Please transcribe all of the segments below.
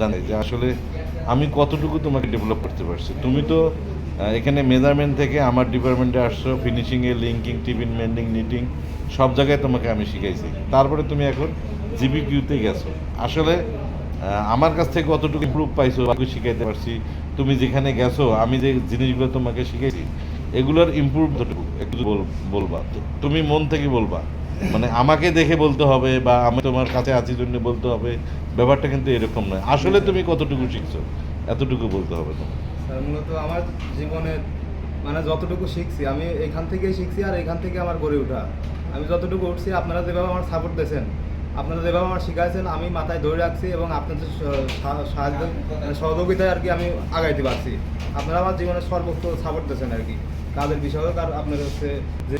জানে যে আসলে আমি কতটুকু তোমাকে ডেভেলপ করতে পারছি। তুমি তো এখানে মেজারমেন্ট থেকে আমার ডিপার্টমেন্টে আসছো ফিনিশিংয়ে লিঙ্কিং টিফিন মেন্ডিং নিটিং সব জায়গায় তোমাকে আমি শিখাইছি। তারপরে তুমি এখন জিবি কিউতে গেছো। আসলে আমার কাছ থেকে কতটুকু ইমপ্রুভ পাইছো বাকি শিখাইতে পারছি, তুমি যেখানে গেছো, আমি যে জিনিসগুলো তোমাকে শিখাইছি, এগুলোর ইমপ্রুভ একটু বলবা। তুমি মন থেকে বলবা। মানে আমাকে দেখে বলতে হবে বা আমি তোমার কাছে আছি জন্য বলতে হবে ব্যাপারটা কিন্তু এরকম নয়। আসলে তুমি কতটুকু শিখছো? এতটুকু বলতে হবে তোমার স্যার মূলত আমার জীবনে মানে যতটুকু শিখছি আমি এখান থেকেই শিখছি আর এখান থেকে আমার গড়ে ওঠা। আমি যতটুকু উঠছি আপনারা যেভাবে আমার সাপোর্ট দিয়েছেন আপনারা যেভাবে আমার শিখাইছেন আমি মাথায় ধরে রাখছি এবং আপনাদের সাহায্য সহযোগিতায় আর কি আমি আগাইতে পারছি। আপনারা আমার জীবনে সর্বোচ্চ সাপোর্ট দিয়েছেন আর কি। কাজের বিষয় হোক আর আপনার হচ্ছে যে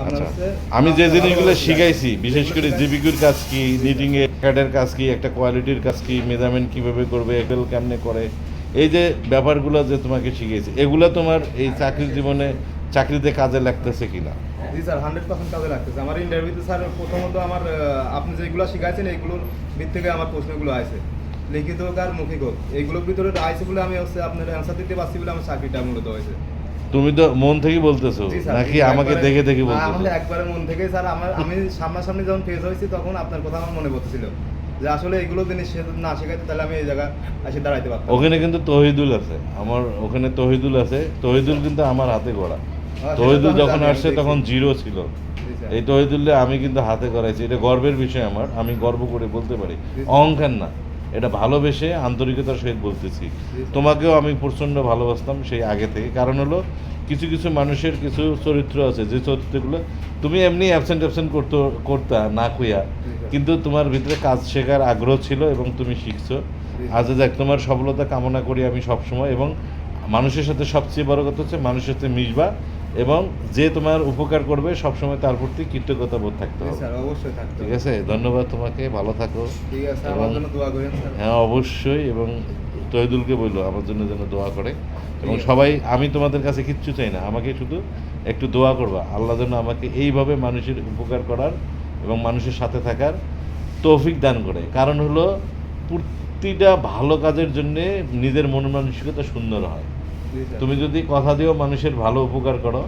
আচ্ছা। আমি যে জিনিসগুলো শিখাইছি বিশেষ করে জিবিকুর কাজ কি নিটিং এ ক্যাডের কাজ কি একটা কোয়ালিটির কাজ কি মেজারমেন্ট কীভাবে করবে এগুলো কেমনে করে এই যে ব্যাপারগুলো যে তোমাকে শিখিয়েছি এগুলো তোমার এই চাকরির জীবনে চাকরিতে কাজে লাগতেছে কিনা? জি স্যার হান্ড্রেড পার্সেন্ট কাজে লাগতেছে। আমার ইন্টারভিউতে স্যার প্রথমত আমার আপনি যেগুলো শিখাইছেন এইগুলোর আমার প্রশ্নগুলো আছে লিখিত হোক আর মৌখিক হোক এইগুলোর ভিতরে আইসে বলে আমি হচ্ছে আপনার অ্যান্সার দিতে পারছি বলে আমার চাকরিটা মূলত হয়েছে। তুমি তো মন থেকে বলতেছো নাকি আমাকে দেখে দেখে আমাদের একবারে মন থেকে স্যার আমার আমি সামনাসামনি যখন ফেস হয়েছি তখন আপনার কথা আমার মনে পড়তেছিল। যে আসলে এগুলো জিনিস না শেখাইতে তাহলে আমি এই জায়গায় এসে দাঁড়াইতে পারতাম। ওখানে কিন্তু তহিদুল আছে আমার ওখানে তহিদুল আছে তহিদুল কিন্তু আমার হাতে গড়া। তহিদুল যখন আসছে তখন জিরো ছিল। এই তহিদুল্লে আমি কিন্তু হাতে করাইছি। এটা গর্বের বিষয় আমার আমি গর্ব করে বলতে পারি। অহংকার না। এটা ভালোবেসে আন্তরিকতার সহিত বলতেছি। তোমাকেও আমি প্রচণ্ড ভালোবাসতাম সেই আগে থেকে। কারণ হলো কিছু কিছু মানুষের কিছু চরিত্র আছে যে চরিত্রগুলো তুমি এমনি অ্যাবসেন্ট অ্যাবসেন্ট করতো করতা না কুইয়া। কিন্তু তোমার ভিতরে কাজ শেখার আগ্রহ ছিল এবং তুমি শিখছো। আজ দেখ তোমার সফলতা কামনা করি আমি সবসময় এবং মানুষের সাথে সবচেয়ে বড় কথা হচ্ছে মানুষের সাথে মিশবা। এবং যে তোমার উপকার করবে সবসময় তার প্রতি কৃতজ্ঞতা বোধ থাকতে হবে। অবশ্যই ঠিক আছে? ধন্যবাদ তোমাকে ভালো থাকো। ঠিক আছে এবং- হ্যাঁ অবশ্যই এবং তহিদুলকে বলল আমার জন্য যেন দোয়া করে। এবং সবাই আমি তোমাদের কাছে কিচ্ছু চাই না আমাকে শুধু একটু দোয়া করবা। আল্লাহ যেন আমাকে এইভাবে মানুষের উপকার করার এবং মানুষের সাথে থাকার তৌফিক দান করে। কারণ হলো প্রতিটা ভালো কাজের জন্যে নিজের মন মানসিকতা সুন্দর হয়। তুমি যদি কথা দিও মানুষের ভালো উপকার করো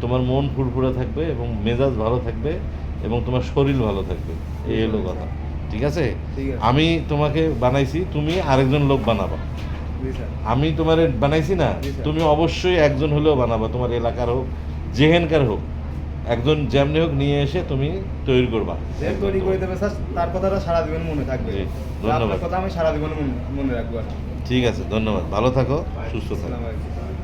তোমার মন ফুরফুরে থাকবে এবং মেজাজ ভালো থাকবে এবং তোমার শরীর ভালো থাকবে। এই হলো কথা। ঠিক আছে? আমি তোমাকে বানাইছি তুমি আরেকজন লোক বানাবা। আমি তোমার বানাইছি না তুমি অবশ্যই একজন হলেও বানাবা তোমার এলাকার হোক যেহেনকার হোক। একজন যেমনি হোক নিয়ে এসে তুমি তৈরি করবা। তৈরি করে দেবে স্যার তার কথাটা সারা জীবন মনে থাকবে। ধন্যবাদ। কথা আমি সারা জীবন মনে- মনে রাখব ঠিক আছে ধন্যবাদ। ভালো থাকো সুস্থ থাকো।